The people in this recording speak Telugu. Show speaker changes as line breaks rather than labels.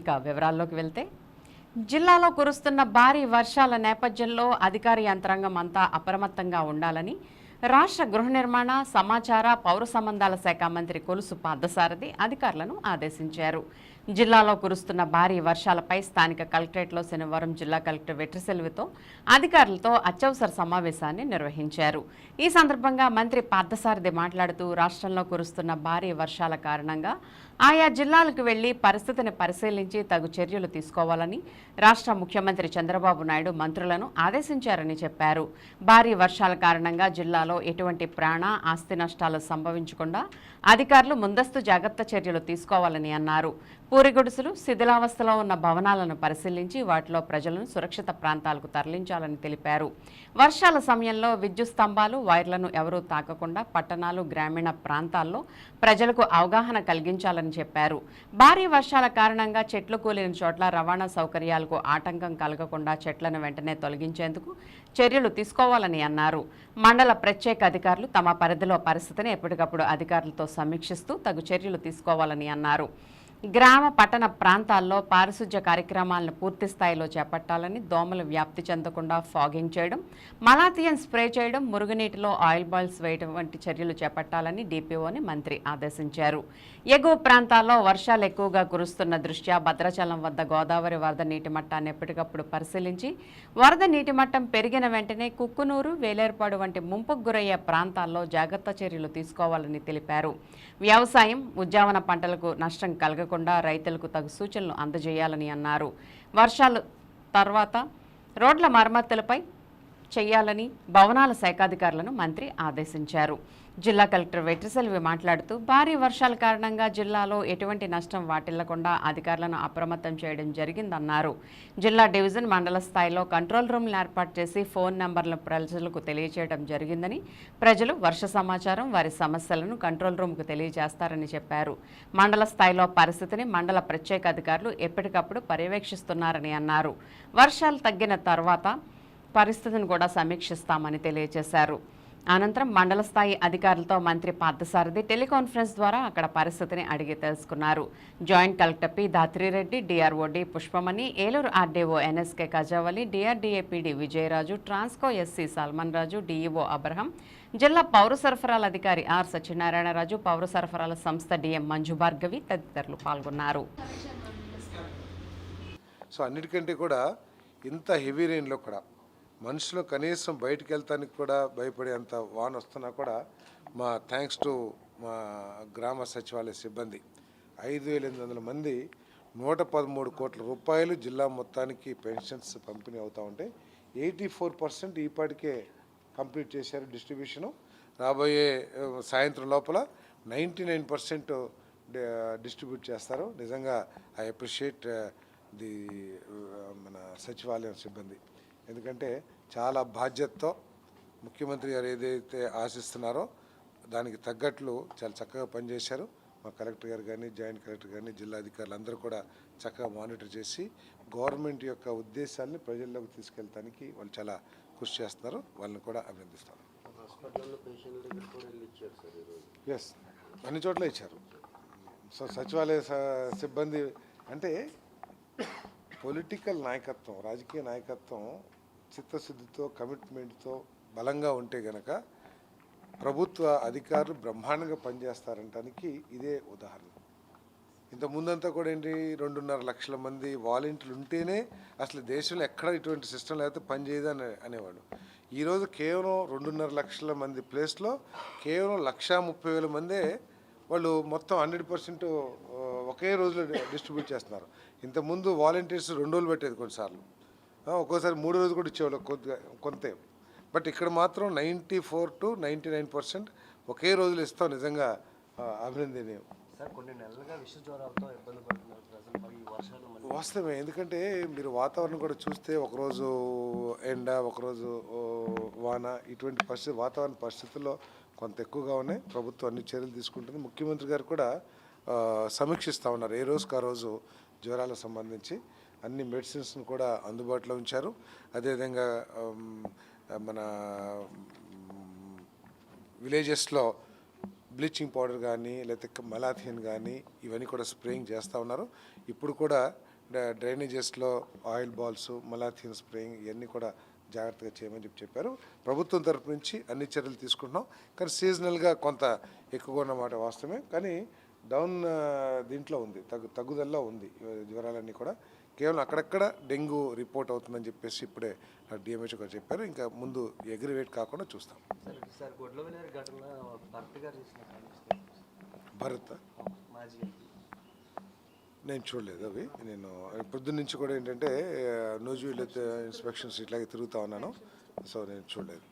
ఇక వివరాల్లోకి వెళ్తే జిల్లాలో కురుస్తున్న భారీ వర్షాల నేపథ్యంలో అధికార యంత్రాంగం అంతా అప్రమత్తంగా ఉండాలని రాష్ట్ర గృహ నిర్మాణ సమాచార పౌర సంబంధాల శాఖ మంత్రి కొలుసు పార్థసారథి అధికారులను ఆదేశించారు. జిల్లాలో కురుస్తున్న భారీ వర్షాలపై స్థానిక కలెక్టరేట్లో శనివారం జిల్లా కలెక్టర్ వెట్రిసెల్వితో అధికారులతో అత్యవసర సమావేశాన్ని నిర్వహించారు. ఈ సందర్భంగా మంత్రి పార్థసారథి మాట్లాడుతూ రాష్ట్రంలో కురుస్తున్న భారీ వర్షాల కారణంగా ఆయా జిల్లాలకు వెళ్ళి పరిస్థితిని పరిశీలించి తగు చర్యలు తీసుకోవాలని రాష్ట్ర ముఖ్యమంత్రి చంద్రబాబు నాయుడు మంత్రులను ఆదేశించారని చెప్పారు. భారీ వర్షాల కారణంగా జిల్లాలో ఎటువంటి ప్రాణ ఆస్తి నష్టాలు సంభవించకుండా అధికారులు ముందస్తు జాగ్రత్త చర్యలు తీసుకోవాలని అన్నారు. పూరిగుడుసులు శిథిలావస్థలో ఉన్న భవనాలను పరిశీలించి వాటిలో ప్రజలను సురక్షిత ప్రాంతాలకు తరలించాలని తెలిపారు. వర్షాల సమయంలో విద్యుత్ స్తంభాలు వైర్లను ఎవరూ తాకకుండా పట్టణాలు గ్రామీణ ప్రాంతాల్లో ప్రజలకు అవగాహన కలిగించాలని చెప్పారు. భారీ వర్షాల కారణంగా చెట్లు కూలిన చోట్ల రవాణా సౌకర్యాలకు ఆటంకం కలగకుండా చెట్లను వెంటనే తొలగించేందుకు చర్యలు తీసుకోవాలని అన్నారు. మండల ప్రత్యేక అధికారులు తమ పరిధిలో పరిస్థితిని ఎప్పటికప్పుడు అధికారులతో సమీక్షిస్తూ తగు చర్యలు తీసుకోవాలని అన్నారు. గ్రామ పట్టణ ప్రాంతాల్లో పారిశుధ్య కార్యక్రమాలను పూర్తి స్థాయిలో చేపట్టాలని దోమలు వ్యాప్తి చెందకుండా ఫాగింగ్ చేయడం మలాథియన్ స్ప్రే చేయడం మురుగునీటిలో ఆయిల్ బాయిల్స్ వేయడం వంటి చర్యలు చేపట్టాలని డిపిఓని మంత్రి ఆదేశించారు. ఎగువ ప్రాంతాల్లో వర్షాలు ఎక్కువగా కురుస్తున్న దృష్ట్యా భద్రాచలం వద్ద గోదావరి వరద నీటి మట్టాన్ని ఎప్పటికప్పుడు పరిశీలించి వరద నీటి మట్టం పెరిగిన వెంటనే కుక్కునూరు వేలేర్పాడు వంటి ముంపుకు గురయ్యే ప్రాంతాల్లో జాగ్రత్త చర్యలు తీసుకోవాలని తెలిపారు. వ్యవసాయం ఉద్యావన పంటలకు నష్టం కలగకుండా రైతులకు తగు సూచనలు అందజేయాలని అన్నారు. వర్షాలు తర్వాత రోడ్ల మరమ్మతులపై చేయాలని భవనాల శాఖాధికారులను మంత్రి ఆదేశించారు. జిల్లా కలెక్టర్ వెట్రిసెల్వి మాట్లాడుతూ భారీ వర్షాల కారణంగా జిల్లాలో ఎటువంటి నష్టం వాటిల్లకుండా అధికారులను అప్రమత్తం చేయడం జరిగిందన్నారు. జిల్లా డివిజన్ మండల స్థాయిలో కంట్రోల్ రూమ్లు ఏర్పాటు చేసి ఫోన్ నంబర్లను ప్రజలకు తెలియజేయడం జరిగిందని ప్రజలు వర్ష సమాచారం వారి సమస్యలను కంట్రోల్ రూమ్కు తెలియజేస్తారని చెప్పారు. మండల స్థాయిలో పరిస్థితిని మండల ప్రత్యేక అధికారులు ఎప్పటికప్పుడు పర్యవేక్షిస్తున్నారని అన్నారు. వర్షాలు తగ్గిన తర్వాత పరిస్థితిని కూడా సమీక్షిస్తామని తెలియజేశారు. అనంతరం మండల స్థాయి అధికారులతో మంత్రి పార్థసారథి టెలికాన్ఫరెన్స్ ద్వారా అక్కడ పరిస్థితిని అడిగి తెలుసుకున్నారు. Joint collector P Dhatri Reddy DRO D Pushpamani Eluru RDO NSK Kazavali DRDA PD Vijayaraju Transco SC Salman Raju DEO Abraham జిల్లా పౌర సరఫరాల అధికారి ఆర్ సత్యనారాయణరాజు పౌర సరఫరాల సంస్థ డిఎం మంజు భార్గవి తదితరులు పాల్గొన్నారు.
సో అన్నిటికంటే కూడా ఇంత హెవీ రెయిన్లో కూడా మనుషులు కనీసం బయటికి వెళ్తానికి కూడా భయపడేంత వాన వస్తున్నా కూడా మా థ్యాంక్స్ టు మా గ్రామ సచివాలయ సిబ్బంది. ఐదు వేల ఎనిమిది వందల మంది నూట పదమూడు కోట్ల రూపాయలు జిల్లా మొత్తానికి పెన్షన్స్ పంపిణీ అవుతూ ఉంటే ఎయిటీ ఫోర్ పర్సెంట్ ఈపాటికే కంప్లీట్ చేశారు డిస్ట్రిబ్యూషను. రాబోయే సాయంత్రం లోపల నైంటీ నైన్ పర్సెంట్ డిస్ట్రిబ్యూట్ చేస్తారు. నిజంగా ఐ అప్రిషియేట్ ది మన సచివాలయం సిబ్బంది. ఎందుకంటే చాలా బాధ్యతతో ముఖ్యమంత్రి గారు ఏదైతే ఆశిస్తున్నారో దానికి తగ్గట్లు చాలా చక్కగా పనిచేశారు. మా కలెక్టర్ గారు కానీ జాయింట్ కలెక్టర్ కానీ జిల్లా అధికారులు అందరూ కూడా చక్కగా మానిటర్ చేసి గవర్నమెంట్ యొక్క ఉద్దేశాన్ని ప్రజల్లోకి తీసుకెళ్ళడానికి వాళ్ళు చాలా కృషి చేస్తున్నారు. వాళ్ళని కూడా అభినందిస్తాను ఎస్ అన్ని చోట్ల ఇచ్చారు. సో సచివాలయ సిబ్బంది అంటే పొలిటికల్ నాయకత్వం రాజకీయ నాయకత్వం చిత్తశుద్ధితో కమిట్మెంట్తో బలంగా ఉంటే గనక ప్రభుత్వ అధికారులు బ్రహ్మాండంగా పనిచేస్తారంటానికి ఇదే ఉదాహరణ. ఇంత ముందంతా కూడా ఏంటి రెండున్నర లక్షల మంది వాలంటీర్లు ఉంటేనే అసలు దేశంలో ఎక్కడ ఇటువంటి సిస్టమ్ లేకపోతే పనిచేయదు అని అనేవాడు. ఈరోజు కేవలం రెండున్నర లక్షల మంది ప్లేస్లో కేవలం లక్షా ముప్పై వేల మందే వాళ్ళు మొత్తం హండ్రెడ్ పర్సెంట్ ఒకే రోజులో డిస్ట్రిబ్యూట్ చేస్తున్నారు. ఇంతకుముందు వాలంటీర్స్ రెండు రోజులు పెట్టేది కొన్నిసార్లు. ఒక్కోసారి మూడు రోజులు కూడా ఇచ్చేవాళ్ళు కొద్దిగా కొంతే. బట్ ఇక్కడ మాత్రం ninety four to ninety nine percent ఒకే రోజులు ఇస్తాం నిజంగా అభినందనీయం వాస్తవమే ఎందుకంటే మీరు వాతావరణం కూడా చూస్తే ఒకరోజు ఎండ ఒకరోజు వాన ఇటువంటి పరిస్థితి వాతావరణ పరిస్థితుల్లో కొంత ఎక్కువగా ఉన్నాయి. ప్రభుత్వం అన్ని చర్యలు తీసుకుంటుంది. ముఖ్యమంత్రి గారు కూడా సమీక్షిస్తూ ఉన్నారు. ఏ రోజుకి ఆ రోజు జ్వరాలకు సంబంధించి. అన్ని మెడిసిన్స్ను కూడా అందుబాటులో ఉంచారు. అదేవిధంగా మన విలేజెస్లో బ్లీచింగ్ పౌడర్ కానీ లేకపోతే మలాథిన్ కానీ ఇవన్నీ కూడా స్ప్రేయింగ్ చేస్తూ ఉన్నారు. ఇప్పుడు కూడా డ్రైనేజెస్లో ఆయిల్ బాల్స్ మలాథిన్ స్ప్రేయింగ్ ఇవన్నీ కూడా జాగ్రత్తగా చేయమని చెప్పి చెప్పారు. ప్రభుత్వం తరపు నుంచి అన్ని చర్యలు తీసుకుంటున్నాం. కానీ సీజనల్గా కొంత ఎక్కువగా ఉన్నమాట వాస్తవమే. కానీ డౌన్ దీంట్లో ఉంది. తగ్గు తగ్గుదలలో ఉంది జ్వరాలన్నీ కూడా. కేవలం అక్కడక్కడ డెంగ్యూ రిపోర్ట్ అవుతుందని చెప్పేసి ఇప్పుడే డిఎంహెచ్ఓ గారు చెప్పారు. ఇంకా ముందు ఎగ్రివేట్ కాకుండా చూస్తాం.
భర్త
నేను చూడలేదు అవి. నేను పొద్దున్న నుంచి కూడా ఏంటంటే నోజువల్ ఇన్స్పెక్షన్స్ ఇట్లాగే తిరుగుతా ఉన్నాను. సో నేను చూడలేదు.